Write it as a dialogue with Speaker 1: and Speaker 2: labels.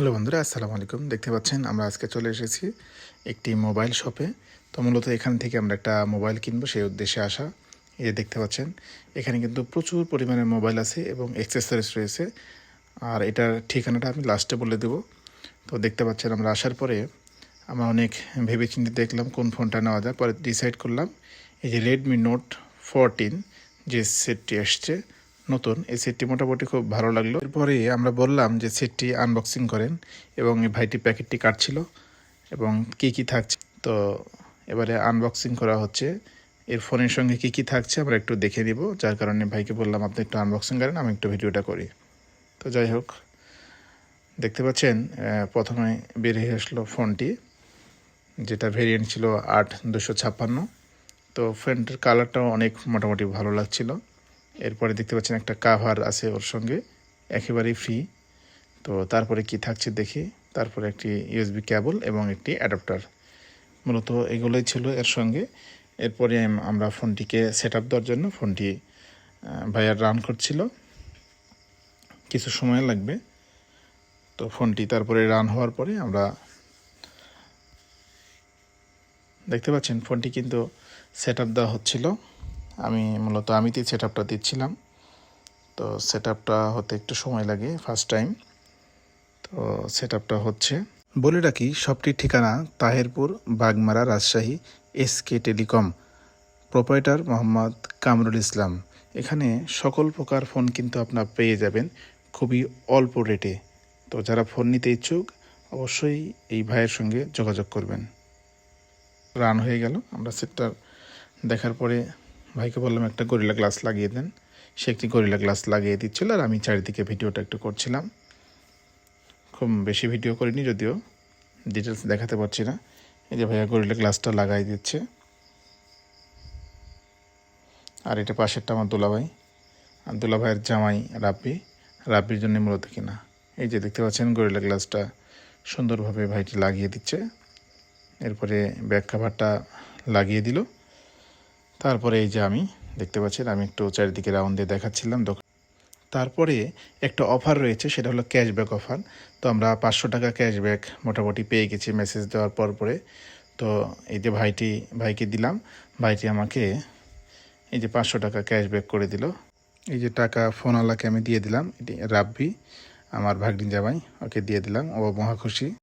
Speaker 1: Hello বন্ধুরা, আসসালামু আলাইকুম। দেখতে পাচ্ছেন, আমরা আজকে চলে এসেছি একটি মোবাইল শপে। তো মূলত এখান থেকে আমরা একটা মোবাইল কিনবো, সেই উদ্দেশ্যে আসা। এই যে দেখতে পাচ্ছেন, এখানে কিন্তু প্রচুর পরিমাণে মোবাইল আছে এবং অ্যাক্সেসরিজ রয়েছে। আর এটার ঠিকানাটা আমি লাস্টে বলে দেবো। তো দেখতে পাচ্ছেন, আমরা আসার পরে আমরা অনেক ভেবেচিন্তে দেখলাম কোন ফোনটা নেওয়া যায়। পরে ডিসাইড করলাম, এই যে রেডমি নোট ফোরটিন যে সেটটি এসছে নতুন। এই সেটটি মোটামুটি খুব ভালো লাগল। এরপরে আমরা বললাম যে সেটটি আনবক্সিং করেন এবং এই ভাইটি প্যাকেটটি কাটছিল এবং কি কি থাকছে। তো এবারে আনবক্সিং করা হচ্ছে। এর ফোনের সঙ্গে কি কি থাকছে আমরা একটু দেখে নিব। যার কারণে ভাইকে বললাম, আপনি একটু আনবক্সিং করেন, আমি একটু ভিডিওটা করি। তো যাই হোক, দেখতে পাচ্ছেন প্রথমে বেরিয়ে আসলো ফোনটি, যেটা ভেরিয়েন্ট ছিল আট দুশো ছাপ্পান্ন। তো ফ্রন্টের কালারটাও অনেক মোটামুটি ভালো লাগছিল। এরপরে দেখতে পাচ্ছেন একটা কাভার আছে ওর সঙ্গে, একেবারেই ফ্রি তো তারপরে কি থাকছে দেখি। তারপরে একটি ইউএসবি কেবল এবং একটি অ্যাডাপ্টার মূলত এগুলোই ছিল এর সঙ্গে। এরপরে আমরা ফোনটিকে সেট আপ দেওয়ার জন্য ফোনটি ভাইয়ার রান করছিল। কিছু সময় লাগবে। তো ফোনটি তারপরে রান হওয়ার পরে আমরা দেখতে পাচ্ছেন ফোনটি কিন্তু সেট আপ দেওয়া হচ্ছিল। আমি মূলত আমিতেই সেট আপটা দিচ্ছিলাম। তো সেট আপটা হতে একটু সময় লাগে ফার্স্ট টাইম তো সেট আপটা হচ্ছে, বলে রাখি সবটির ঠিকানা Taherpur, Bagmara, Rajshahi, S K telecom. Proprietor Mohammad Kamrul Islam. এখানে সকল প্রকার ফোন কিন্তু আপনার পেয়ে যাবেন খুবই অল্প রেটে তো যারা ফোন নিতে ইচ্ছুক, অবশ্যই এই ভাইয়ের সঙ্গে যোগাযোগ করবেন। রান হয়ে গেল, আমরা সেটটা দেখার পরে ভাইকে বললাম, একটা গরিলা গ্লাস লাগিয়ে দেন। সে একটি গরিলা গ্লাস লাগিয়ে দিচ্ছিল আর আমি চারিদিকে ভিডিওটা একটু করছিলাম। খুব বেশি ভিডিও করিনি যদিও ডিটেলস দেখাতে পারছি না। এই যে ভাইয়া গরিলা গ্লাসটা লাগাই দিচ্ছে। আর এটা পাশেরটা আমার দোলাভাই। আর দোলাভাইয়ের জামাই রাব্বি। রাব্বির জন্য মূলত কিনা। এই যে দেখতে পাচ্ছেন গরিলা গ্লাসটা সুন্দরভাবে ভাইটি লাগিয়ে দিচ্ছে। এরপরে ব্যাক কাভারটা লাগিয়ে দিল। তারপরে এই যে আমি, দেখতে পাচ্ছেন, আমি একটু চারিদিকে রাউন্ড দিয়ে দেখাচ্ছিলাম দোকান তারপরে একটা অফার রয়েছে, সেটা হলো ক্যাশব্যাক অফার তো আমরা পাঁচশো টাকা ক্যাশব্যাক মোটামুটি পেয়ে গেছি মেসেজ দেওয়ার পর পরে। তো এই যে ভাইটি, ভাইকে দিলাম। ভাইটি আমাকে এই যে পাঁচশো টাকা ক্যাশব্যাক করে দিল। এই যে টাকা ফোনওয়ালাকে আমি দিয়ে দিলাম, এটি রাব্বি, আমার ভাগ্নি জামাই ওকে দিয়ে দিলাম। ও মহা খুশি।